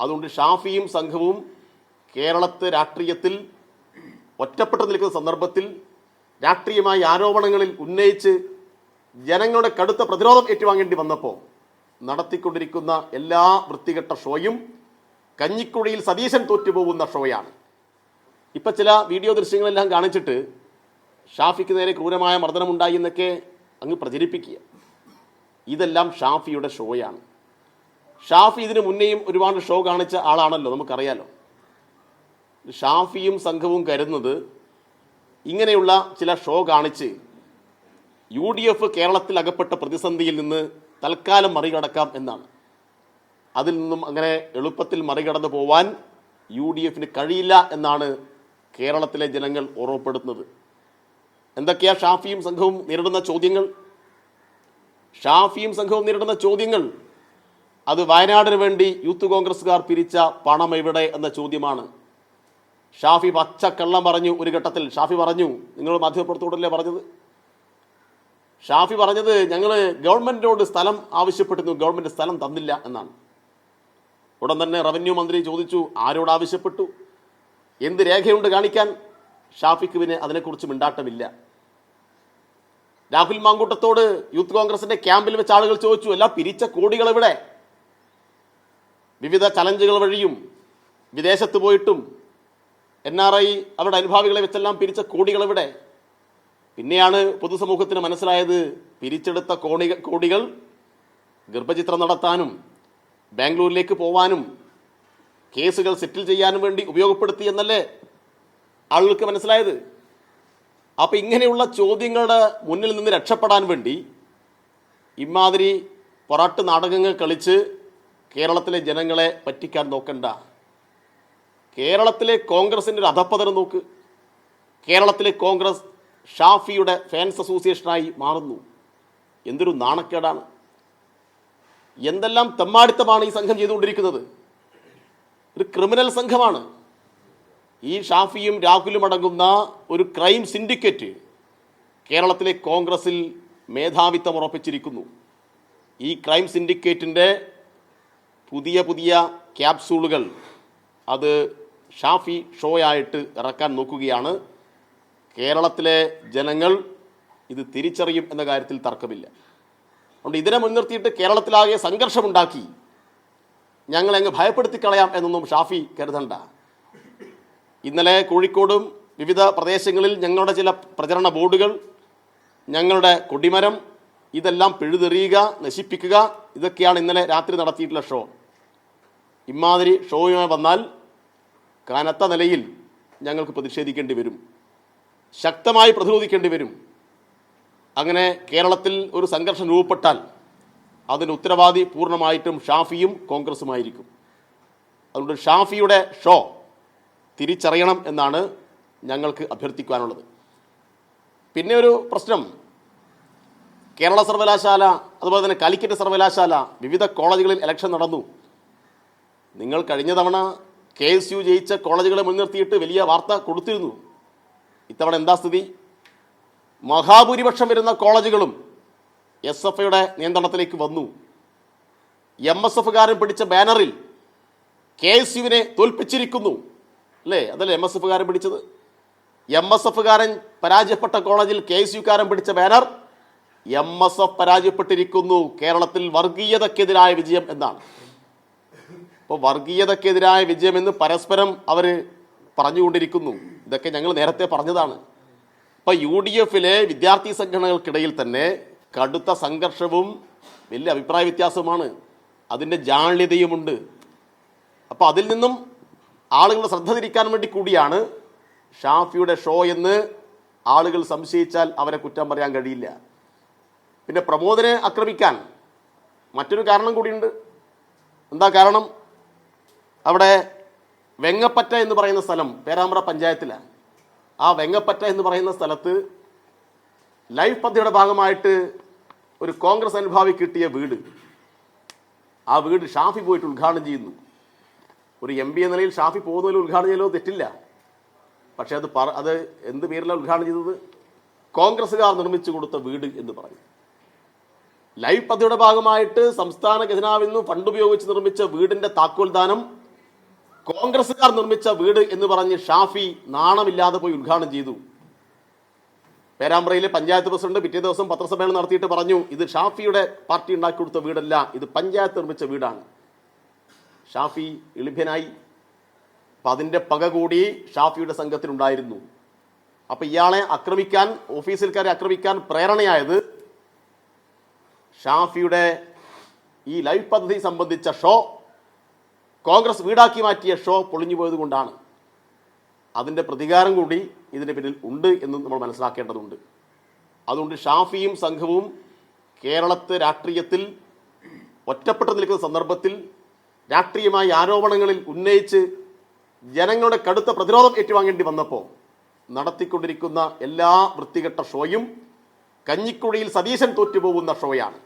അതുകൊണ്ട് ഷാഫിയും സംഘവും കേരളത്തെ രാഷ്ട്രീയത്തിൽ ഒറ്റപ്പെട്ടു നിൽക്കുന്ന സന്ദർഭത്തിൽ രാഷ്ട്രീയമായ ആരോപണങ്ങളിൽ ഉന്നയിച്ച് ജനങ്ങളുടെ കടുത്ത പ്രതിരോധം ഏറ്റുവാങ്ങേണ്ടി വന്നപ്പോൾ നടത്തിക്കൊണ്ടിരിക്കുന്ന എല്ലാ വൃത്തികെട്ട ഷോയും കഞ്ഞിക്കുഴിയിൽ സതീശൻ തോറ്റുപോകുന്ന ഷോയാണ്. ഇപ്പം ചില വീഡിയോ ദൃശ്യങ്ങളെല്ലാം കാണിച്ചിട്ട് ഷാഫിക്ക് നേരെ ക്രൂരമായ മർദ്ദനമുണ്ടായി എന്നൊക്കെ അങ്ങ് പ്രചരിപ്പിക്കുക. ഇതെല്ലാം ഷാഫിയുടെ ഷോയാണ്. ഷാഫി ഇതിനു മുന്നേയും ഒരുപാട് ഷോ കാണിച്ച ആളാണല്ലോ നമുക്കറിയാലോ. ഷാഫിയും സംഘവും കരുതുന്നത് ഇങ്ങനെയുള്ള ചില ഷോ കാണിച്ച് യു ഡി എഫ് കേരളത്തിൽ അകപ്പെട്ട പ്രതിസന്ധിയിൽ നിന്ന് തൽക്കാലം മറികടക്കാം എന്നാണ്. അതിൽ നിന്നും അങ്ങനെ എളുപ്പത്തിൽ മറികടന്നു പോവാൻ യു ഡി എഫിന് കഴിയില്ല എന്നാണ് കേരളത്തിലെ ജനങ്ങൾ ഓർമ്മപ്പെടുത്തുന്നത്. എന്തൊക്കെയാ ഷാഫിയും സംഘവും നേരിടുന്ന ചോദ്യങ്ങൾ? ഷാഫിയും സംഘവും നേരിടുന്ന ചോദ്യങ്ങൾ അത് വയനാടിന് വേണ്ടി യൂത്ത് കോൺഗ്രസ്സുകാർ പിരിച്ച പണം എവിടെ എന്ന ചോദ്യമാണ്. ഷാഫി പച്ചക്കള്ളം പറഞ്ഞു ഒരു ഘട്ടത്തിൽ. ഷാഫി പറഞ്ഞു നിങ്ങൾ മാധ്യമപ്രവർത്തകരോടല്ലേ പറഞ്ഞത്? ഷാഫി പറഞ്ഞത് ഞങ്ങൾ ഗവൺമെന്റിനോട് സ്ഥലം ആവശ്യപ്പെട്ടിരുന്നു ഗവൺമെന്റ് സ്ഥലം തന്നില്ല എന്നാണ്. ഉടൻ തന്നെ റവന്യൂ മന്ത്രി ചോദിച്ചു ആരോട് ആവശ്യപ്പെട്ടു? എന്ത് രേഖയുണ്ട് കാണിക്കാൻ? ഷാഫിക്ക് പിന്നെ അതിനെക്കുറിച്ച് മിണ്ടാട്ടമില്ല. രാഹുൽ മാങ്കൂട്ടത്തോട് യൂത്ത് കോൺഗ്രസിന്റെ ക്യാമ്പിൽ വെച്ച് ആളുകൾ ചോദിച്ചു എല്ലാം പിരിച്ച കോടികൾ എവിടെ? വിവിധ ചലഞ്ചുകൾ വഴിയും വിദേശത്ത് പോയിട്ടും എൻ ആർ ഐ അവരുടെ അനുഭാവികളെ വെച്ചെല്ലാം പിരിച്ച കോടികൾ ഇവിടെ പിന്നെയാണ് പൊതുസമൂഹത്തിന് മനസ്സിലായത് പിരിച്ചെടുത്ത കോടി കോടികൾ ഗർഭചിത്രം നടത്താനും ബാംഗ്ലൂരിലേക്ക് പോവാനും കേസുകൾ സെറ്റിൽ ചെയ്യാനും വേണ്ടി ഉപയോഗപ്പെടുത്തി എന്നല്ലേ ആളുകൾക്ക് മനസ്സിലായത്? അപ്പോൾ ഇങ്ങനെയുള്ള ചോദ്യങ്ങളുടെ മുന്നിൽ നിന്ന് രക്ഷപ്പെടാൻ വേണ്ടി ഇമാതിരി പൊറാട്ട് നാടകങ്ങൾ കളിച്ച് കേരളത്തിലെ ജനങ്ങളെ പറ്റിക്കാൻ നോക്കണ്ട. കേരളത്തിലെ കോൺഗ്രസിന്റെ ഒരു അധപ്പതനം നോക്ക്. കേരളത്തിലെ കോൺഗ്രസ് ഷാഫിയുടെ ഫാൻസ് അസോസിയേഷനായി മാറുന്നു. എന്തൊരു നാണക്കേടാണ്. എന്തെല്ലാം തെമ്മാടിത്തമാണ് ഈ സംഘം ചെയ്തുകൊണ്ടിരിക്കുന്നത്. ഒരു ക്രിമിനൽ സംഘമാണ്. ഈ ഷാഫിയും രാഹുലും അടങ്ങുന്ന ഒരു ക്രൈം സിൻഡിക്കേറ്റ് കേരളത്തിലെ കോൺഗ്രസിൽ മേധാവിത്വം ഉറപ്പിച്ചിരിക്കുന്നു. ഈ ക്രൈം സിൻഡിക്കേറ്റിന്റെ പുതിയ പുതിയ ക്യാപ്സൂളുകൾ അത് ഷാഫി ഷോ ആയിട്ട് ഇറക്കാൻ നോക്കുകയാണ്. കേരളത്തിലെ ജനങ്ങൾ ഇത് തിരിച്ചറിയും എന്ന കാര്യത്തിൽ തർക്കമില്ല. അതുകൊണ്ട് ഇതിനെ മുൻനിർത്തിയിട്ട് കേരളത്തിലാകെ സംഘർഷമുണ്ടാക്കി. ഞങ്ങളെ ഭയപ്പെടുത്തി കളയാം എന്നൊന്നും ഷാഫി കരുതണ്ട. ഇന്നലെ കോഴിക്കോടും വിവിധ പ്രദേശങ്ങളിൽ ഞങ്ങളുടെ ചില പ്രചരണ ബോർഡുകൾ ഞങ്ങളുടെ കൊടിമരം ഇതെല്ലാം പിഴുതെറിയുക നശിപ്പിക്കുക ഇതൊക്കെയാണ് ഇന്നലെ രാത്രി നടത്തിയിട്ടുള്ള ഷോ. ഇമാതിരി ഷോയുമായി വന്നാൽ കനത്ത നിലയിൽ ഞങ്ങൾക്ക് പ്രതിഷേധിക്കേണ്ടി വരും. ശക്തമായി പ്രതിരോധിക്കേണ്ടി വരും. അങ്ങനെ കേരളത്തിൽ ഒരു സംഘർഷം രൂപപ്പെട്ടാൽ അതിന് ഉത്തരവാദി പൂർണമായിട്ടും ഷാഫിയും കോൺഗ്രസുമായിരിക്കും. അതുകൊണ്ട് ഷാഫിയുടെ ഷോ തിരിച്ചറിയണം എന്നാണ് ഞങ്ങൾക്ക് അഭ്യർത്ഥിക്കുവാനുള്ളത്. പിന്നെ ഒരു പ്രശ്നം. കേരള സർവകലാശാല അതുപോലെ തന്നെ കാലിക്കറ്റ് സർവകലാശാല വിവിധ കോളേജുകളിൽ ഇലക്ഷൻ നടന്നു. നിങ്ങൾ കഴിഞ്ഞ തവണ കെ എസ് യു ജയിച്ച കോളേജുകളെ മുൻനിർത്തിയിട്ട് വലിയ വാർത്ത കൊടുത്തിരുന്നു. ഇത്തവണ എന്താ സ്ഥിതി? മഹാഭൂരിപക്ഷം വരുന്ന കോളേജുകളും എസ് എഫ് ഐയുടെ നിയന്ത്രണത്തിലേക്ക് വന്നു. എം എസ് എഫുകാരൻ പിടിച്ച ബാനറിൽ കെ എസ് യുവിനെ തോൽപ്പിച്ചിരിക്കുന്നു. അല്ലേ? അതല്ലേ എം എസ് എഫുകാരൻ പിടിച്ചത്? എം എസ് എഫുകാരൻ പരാജയപ്പെട്ട കോളേജിൽ കെ എസ് യുക്കാരൻ പിടിച്ച ബാനർ എം എസ് എഫ് പരാജയപ്പെട്ടിരിക്കുന്നു. കേരളത്തിൽ വർഗീയതക്കെതിരായ വിജയം എന്നാണ്. അപ്പോൾ വർഗീയതക്കെതിരായ വിജയം എന്ന് പരസ്പരം അവർ പറഞ്ഞുകൊണ്ടിരിക്കുന്നു. ഇതൊക്കെ ഞങ്ങൾ നേരത്തെ പറഞ്ഞതാണ്. ഇപ്പൊ യു ഡി എഫിലെ വിദ്യാർത്ഥി സംഘടനകൾക്കിടയിൽ തന്നെ കടുത്ത സംഘർഷവും വലിയ അഭിപ്രായ വ്യത്യാസവുമാണ്. അതിന്റെ ജാള്യതയുമുണ്ട്. അപ്പോൾ അതിൽ നിന്നും ആളുകളുടെ ശ്രദ്ധ തിരിക്കാൻ വേണ്ടി കൂടിയാണ് ഷാഫിയുടെ ഷോ എന്ന് ആളുകൾ സംശയിച്ചാൽ അവരെ കുറ്റം പറയാൻ കഴിയില്ല. പിന്നെ പ്രമോദിനെ ആക്രമിക്കാൻ മറ്റൊരു കാരണം കൂടിയുണ്ട്. എന്താ കാരണം? അവിടെ വെങ്ങപ്പറ്റ എന്ന് പറയുന്ന സ്ഥലം പേരാമ്പ്ര പഞ്ചായത്തിലാണ് ആ വെങ്ങപ്പറ്റ എന്ന് പറയുന്ന സ്ഥലത്ത് ലൈഫ് പദ്ധതിയുടെ ഭാഗമായിട്ട് ഒരു കോൺഗ്രസ് അനുഭാവി കിട്ടിയ വീട്. ആ വീട് ഷാഫി പോയിട്ട് ഉദ്ഘാടനം ചെയ്യുന്നു. ഒരു എം പി എന്ന നിലയിൽ ഷാഫി പോകുന്നതിൽ ഉദ്ഘാടനം ചെയ്യലോ തെറ്റില്ല. പക്ഷേ അത് പറ അത് എന്ത് പേരിലാണ് ഉദ്ഘാടനം ചെയ്തത്? കോൺഗ്രസ്സുകാർ നിർമ്മിച്ചു കൊടുത്ത വീട് എന്ന് പറയും ലൈഫ് പദ്ധതിയുടെ ഭാഗമായിട്ട് സംസ്ഥാന ഖജനാവിൽ നിന്ന് ഫണ്ട് ഉപയോഗിച്ച് നിർമ്മിച്ച വീടിന്റെ താക്കോൽ ദാനം കോൺഗ്രസ്സുകാർ നിർമ്മിച്ച വീട് എന്ന് പറഞ്ഞ് ഷാഫി നാണമില്ലാതെ പോയി ഉദ്ഘാടനം ചെയ്തു. പേരാമ്പ്രയിലെ പഞ്ചായത്ത് പ്രസിഡന്റ് പിറ്റേ ദിവസം പത്രസമ്മേളനം നടത്തിയിട്ട് പറഞ്ഞു ഇത് ഷാഫിയുടെ പാർട്ടി ഉണ്ടാക്കി കൊടുത്ത വീടല്ല ഇത് പഞ്ചായത്ത് നിർമ്മിച്ച വീടാണ്. ഷാഫി എളിഭ്യനായി. അപ്പൊ അതിന്റെ പക കൂടി ഷാഫിയുടെ സംഘത്തിലുണ്ടായിരുന്നു. അപ്പൊ ഇയാളെ ആക്രമിക്കാൻ ഓഫീസിൽക്കാരെ ആക്രമിക്കാൻ പ്രേരണയായത് ഷാഫിയുടെ ഈ ലൈഫ് പദ്ധതി സംബന്ധിച്ച ഷോ കോൺഗ്രസ് വീടാക്കി മാറ്റിയ ഷോ പൊളിഞ്ഞു പോയതുകൊണ്ടാണ്. അതിന്റെ പ്രതികാരം കൂടി ഇതിന്റെ പിന്നിൽ ഉണ്ട് എന്ന് നമ്മൾ മനസ്സിലാക്കേണ്ടതുണ്ട്. അതുകൊണ്ട് ഷാഫിയും സംഘവും കേരളത്തെ രാഷ്ട്രീയത്തിൽ ഒറ്റപ്പെട്ടു നിൽക്കുന്ന സന്ദർഭത്തിൽ രാഷ്ട്രീയമായ ആരോപണങ്ങളിൽ ഉന്നയിച്ച് ജനങ്ങളുടെ കടുത്ത പ്രതിരോധം ഏറ്റുവാങ്ങേണ്ടി വന്നപ്പോൾ നടത്തിക്കൊണ്ടിരിക്കുന്ന എല്ലാ വൃത്തികെട്ട ഷോയും കഞ്ഞിക്കുഴിയിൽ സതീശൻ തോറ്റുപോകുന്ന ഷോയാണ്.